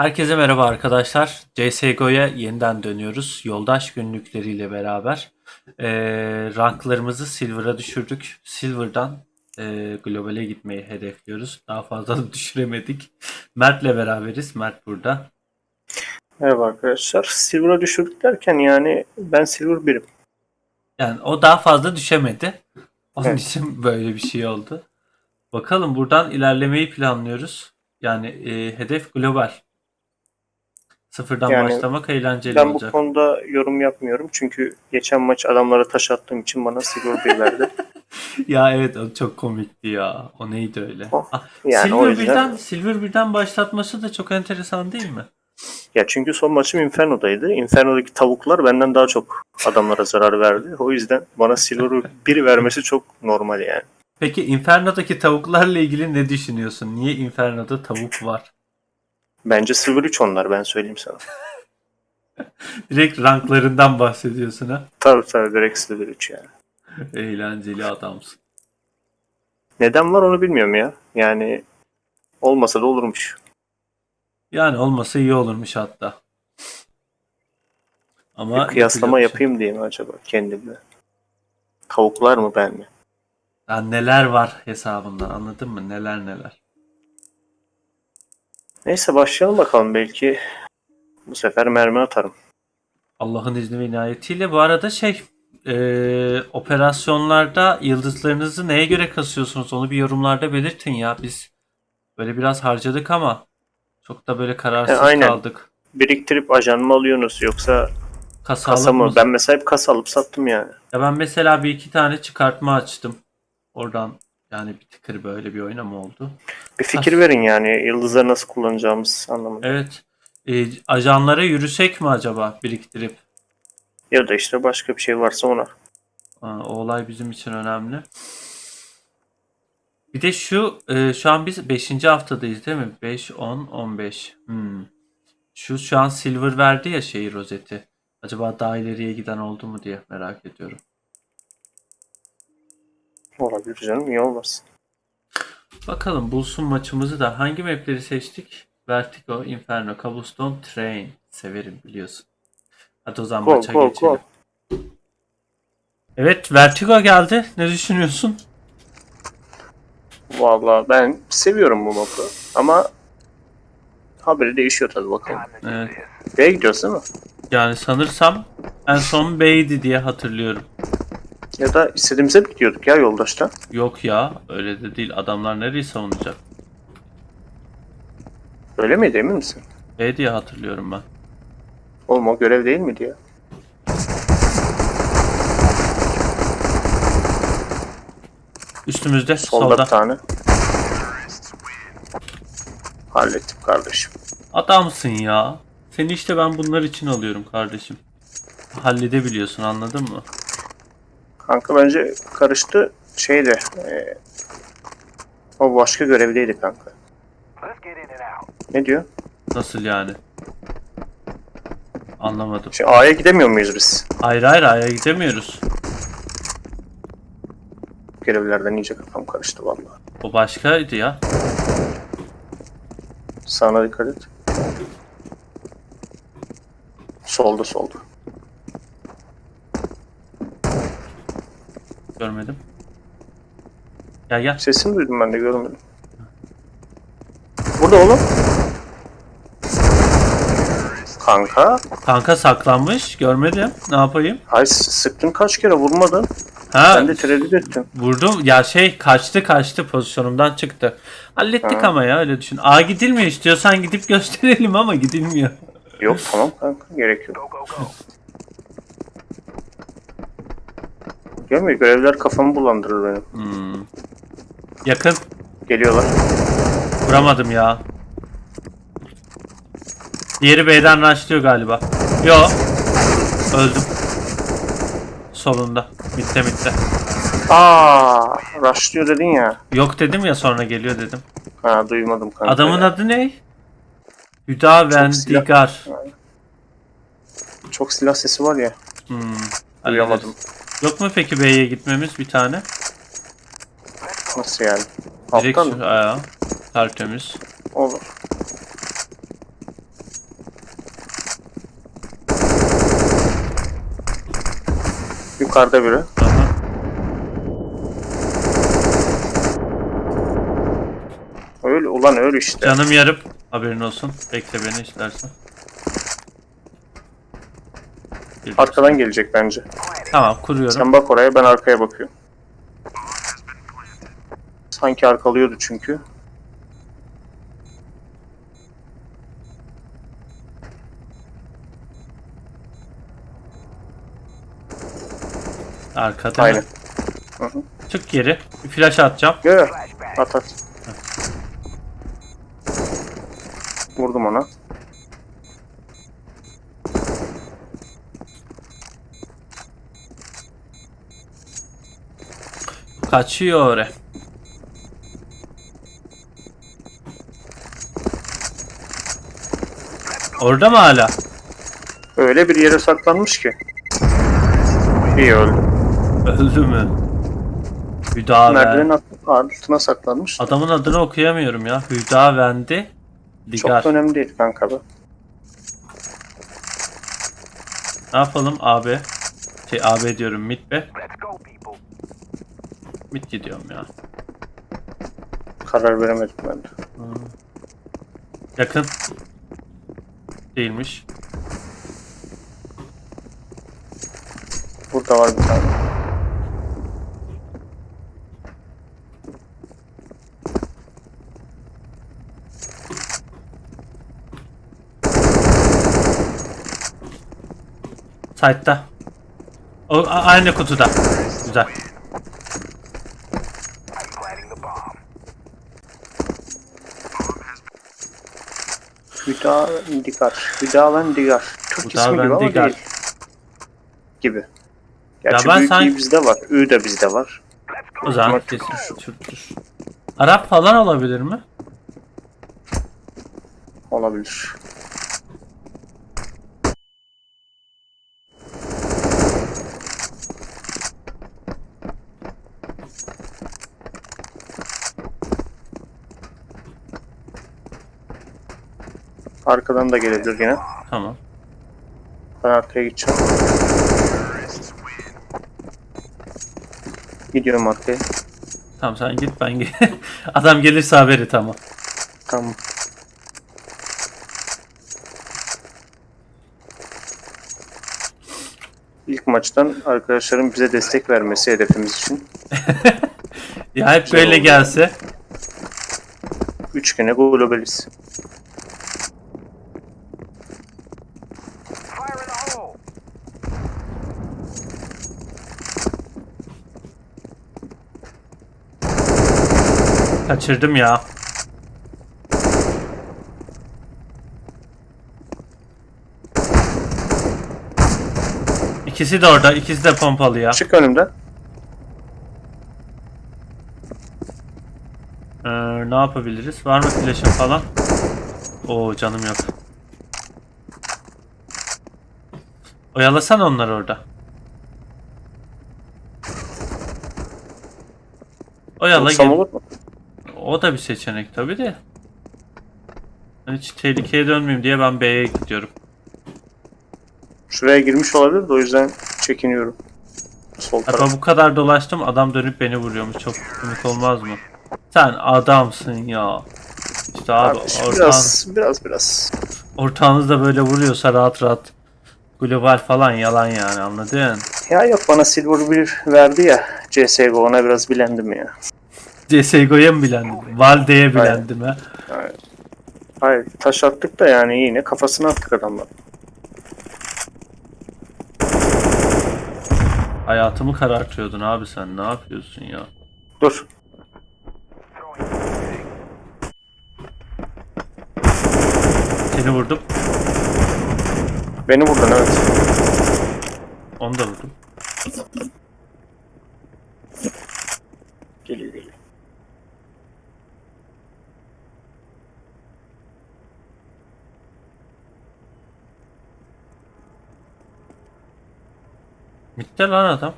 Herkese merhaba arkadaşlar. CSGO'ya yeniden dönüyoruz. Yoldaş günlükleriyle beraber. Ee, ranklarımızı Silver'a düşürdük. Silver'dan e, Global'e gitmeyi hedefliyoruz. Daha fazla da düşüremedik. Mert'le beraberiz. Mert burada. Merhaba arkadaşlar. Silver'a düşürdük derken yani ben Silver 1'im. Yani o daha fazla düşemedi. Onun Evet. için böyle bir şey oldu. Bakalım buradan ilerlemeyi planlıyoruz. Yani e, hedef global. Sıfırdan Yani başlamak eğlenceli Ben bu olacak. konuda yorum yapmıyorum. Çünkü geçen maç adamlara taş attığım için bana 1 verdi. Ya evet o çok komikti ya. O neydi öyle? O, Ah, Yani Silver yüzden birden Silver birden başlatması da çok enteresan değil mi? ya çünkü son maçım Inferno'daydı. Inferno'daki tavuklar benden daha çok adamlara zarar verdi. O yüzden bana Silver 1 vermesi çok normal yani. Peki Inferno'daki tavuklarla ilgili ne düşünüyorsun? Niye Inferno'da tavuk var? Bence Silver 3 onlar ben söyleyeyim sana. Direkt ranklarından bahsediyorsun ha. Tabii tabii direkt Silver 3 yani. Eğlenceli adamsın. Neden var onu bilmiyorum ya. Yani olmasa da olurmuş. Yani olmasa iyi olurmuş hatta. Ama Bir kıyaslama yapacak bir şey yapayım diye mi acaba kendimle? Tavuklar mı ben mi? Ya neler var hesabından anladın mı? Neler neler. Neyse başlayalım bakalım belki bu sefer mermi atarım. Allah'ın izni ve inayetiyle. Bu arada şey e, operasyonlarda yıldızlarınızı neye göre kasıyorsunuz? Onu bir yorumlarda belirtin ya. Biz böyle biraz harcadık ama çok da böyle kararsız E, aynen. kaldık. Biriktirip ajan mı alıyorsunuz yoksa Kasa, mı? mı? Ben mesela hep kasa alıp sattım yani. Ya ben mesela bir iki tane çıkartma açtım. Oradan yani bir tıkır böyle bir oynama oldu. Bir fikir verin yani yıldızları nasıl kullanacağımız anlamında. Evet. E, ajanlara yürüsek mi acaba biriktirip? Ya da işte başka bir şey varsa ona. Aa, o olay bizim için önemli. Bir de şu e, şu an biz 5. haftadayız değil mi? 5, 10, 15. Hmm. Şu şu an silver verdi ya şeyi rozeti. Acaba daha ileriye giden oldu mu diye merak ediyorum. Olabilir canım niye olmasın. Bakalım bulsun maçımızı da hangi mapleri seçtik? Vertigo, Inferno, Cobblestone, Train. Severim biliyorsun. Hadi o zaman Go maça go geçelim. go. Evet Vertigo geldi. Ne düşünüyorsun? Valla ben seviyorum bu mapı ama haberi değişiyor tabii bakalım. Evet. B'ye gidiyoruz değil mi? Yani sanırsam en son B'ydi diye hatırlıyorum. Ya da istediğimize mi gidiyorduk ya yoldaşta? Yok ya öyle de değil. Adamlar nereyi savunacak? Öyle miydi emin misin? B diye hatırlıyorum ben. Oğlum o görev değil miydi ya? Üstümüzde Solda, solda. bir tane. Hallettim kardeşim. Adamsın ya. Seni işte ben bunlar için alıyorum kardeşim. Halledebiliyorsun anladın mı? Kanka bence karıştı şeyde. E, o başka görevdeydi kanka. Ne diyor? Nasıl yani? Anlamadım. Şey, A'ya gidemiyor muyuz biz? Hayır hayır A'ya gidemiyoruz. Görevlerden iyice kafam karıştı vallahi. O başkaydı ya. Sağına dikkat et. Solda solda. Görmedim. Gel gel. Sesini duydum ben de görmedim. Burada oğlum. Kanka. Kanka saklanmış. Görmedim. Ne yapayım? Ay sıktın kaç kere vurmadın. Ha Ben de tereddüt ettim. vurdum. Ya şey kaçtı kaçtı pozisyonumdan çıktı. Hallettik Ha. ama ya öyle düşün. A gidilmiyor istiyorsan gidip gösterelim ama gidilmiyor. Yok tamam kanka gerek yok. Görmüyor görevler kafamı bulandırır benim. Hmm. Yakın. Geliyorlar. Vuramadım ya. Diğeri B'den rushlıyor galiba. Yo. Öldüm. Solunda. Mitte mitte. Aa, rushlıyor dedin ya. Yok dedim ya sonra geliyor dedim. Ha duymadım kanka. Adamın ya. adı ne? Hüda Vendigar. Çok silah sesi var ya. Hmm. Duyamadım. hallederiz. Yok mu peki B'ye gitmemiz bir tane? Nasıl yani? Direkt Alttan mı? Tertemiz. Olur. Yukarıda biri. Aha. Öyle ulan öyle işte. Canım yarım. Haberin olsun. Bekle beni istersen. Arkadan gelecek bence. Tamam kuruyorum. Sen bak oraya ben arkaya bakıyorum. Sanki arkalıyordu çünkü. Arkada. Aynen. Hı hı. Çık geri. Bir flash atacağım. Yo. At at. Vurdum ona. Kaçıyor. Orada mı hala? Öyle bir yere saklanmış ki. İyi öldü. Öldü mü? Hüda Merdivenin Ven. alt- altına saklanmış. Adamın adını okuyamıyorum ya. Hüda Vendi. Çok Digar. da önemli değil kanka be. Ne yapalım abi? Şey AB diyorum mid be. Mid gidiyorum ya. Karar veremedim ben de. Yakın. Değilmiş. Burada var bir tane. Side'da. O a- aynı kutuda. Güzel. Hüda Digar. Hüda Ven Digar. Türk ismi gibi ama değil. Gibi. Gerçi ben büyük sanki- bizde var. Ü de bizde var. O zaman Ama kesin Türktür. Arap falan olabilir mi? Olabilir. Arkadan da gelebilir yine. Tamam. Ben arkaya gideceğim. Gidiyorum arkaya. Tamam sen git ben gel. Adam gelirse haberi tamam. Tamam. İlk maçtan arkadaşların bize destek vermesi hedefimiz için. Ya hep böyle gelse. 3 güne globaliz. Kaçırdım ya. İkisi de orada, ikisi de pompalı ya. Çık önümden. Ee, ne yapabiliriz? Var mı flash'ın falan? Oo canım yok. Oyalasana onları orada. Oyala gel. olur mu? O da bir seçenek tabi de. Hiç tehlikeye dönmeyeyim diye ben B'ye gidiyorum. Şuraya girmiş olabilir de o yüzden çekiniyorum. Sol taraf. Hatta bu kadar dolaştım adam dönüp beni vuruyormuş. Çok komik olmaz mı? Sen adamsın ya. İşte abi Kardeşim, ortağın, biraz, biraz, biraz. ortağınızda böyle vuruyorsa rahat rahat global falan yalan yani anladın? Ya yok bana Silver 1 verdi ya CSGO ona biraz bilendim ya. CSGO'ya mı bilendim? Valde'ye bilendim ha. Hayır taş attık da yani yine kafasına attık adamlar. Hayatımı karartıyordun abi sen ne yapıyorsun ya? Dur. Seni vurdum. Beni vurdun evet. Onu da vurdum. Geliyor geliyor. Bitti lan adam.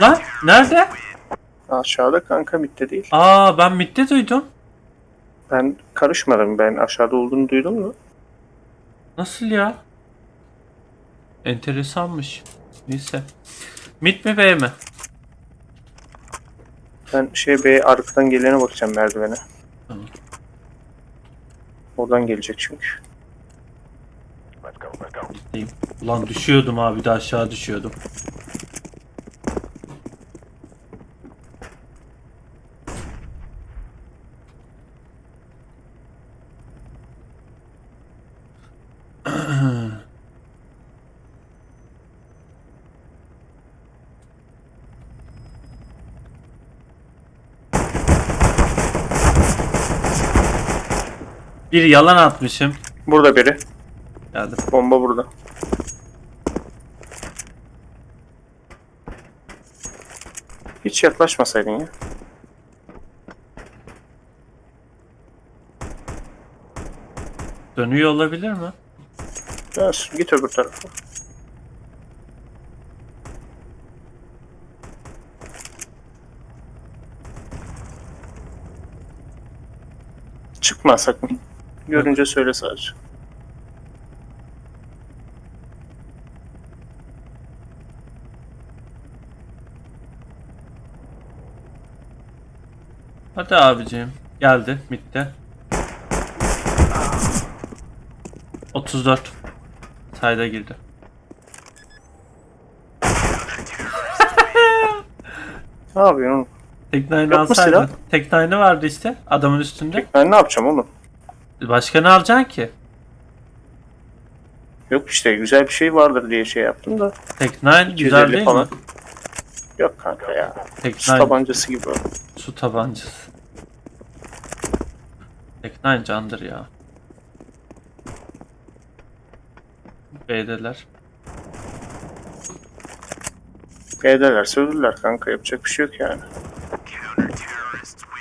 Lan nerede? Aşağıda kanka bitti değil. Aa ben midde duydum. Ben karışmadım. Ben aşağıda olduğunu duydum mu? Nasıl ya? Enteresanmış. Neyse. Mid mi B mi? Ben şey B'ye arkadan gelene bakacağım merdivene. Oradan gelecek çünkü. Ulan düşüyordum abi de aşağı düşüyordum. Bir yalan atmışım. Burada biri. Geldim. Bomba burada. Hiç yaklaşmasaydın ya. Dönüyor olabilir mi? Dönsün git öbür tarafa. Çıkma sakın. Görünce söyle sadece. Hadi abicim. Geldi. Bitti. 34. Sayda girdi. Ne yapıyorsun oğlum? Tek nine Yok mu alsaydın. silah? Vardı işte adamın üstünde. Ben ne yapacağım oğlum? Başka ne alacaksın ki? Yok işte güzel bir şey vardır diye şey yaptım da. Tek nine güzel 250 değil falan. mi? Yok kanka ya. Tek Su nine tabancası gibi. su tabancası. Tek nine candır ya. B'deler. Ederlerse ölürler kanka yapacak bir şey yok yani.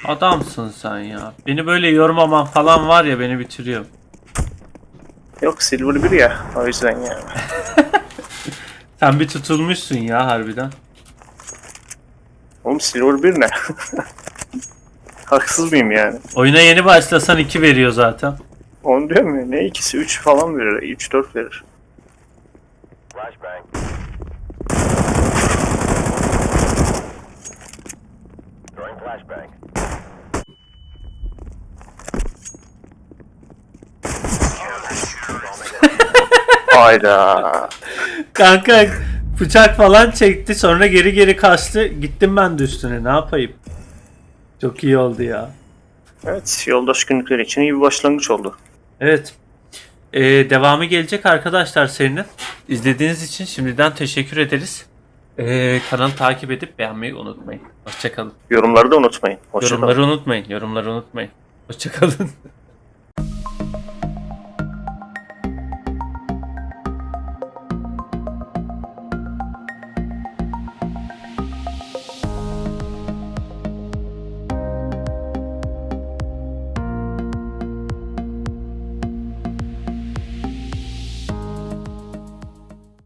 Adamsın sen ya. Beni böyle yormaman falan var ya beni bitiriyor. Yok Silver 1 ya o yüzden yani. Sen bir tutulmuşsun ya harbiden. Oğlum Silver 1 ne? Haksız mıyım yani? Oyuna yeni başlasan 2 veriyor zaten. Onu diyorum ya ne ikisi 3 falan verir. 3-4 verir. Flashbang. Throwing flashbang. Hayda. Kanka bıçak falan çekti sonra geri geri kaçtı. Gittim ben de üstüne ne yapayım. Çok iyi oldu ya. Evet yoldaş günlükleri için iyi bir başlangıç oldu. Evet. Ee, devamı gelecek arkadaşlar serinin. İzlediğiniz için şimdiden teşekkür ederiz. Ee, kanalı takip edip beğenmeyi unutmayın. Hoşçakalın. Yorumları da unutmayın. Hoşçakalın. Yorumları unutmayın. Yorumları unutmayın. Hoşçakalın.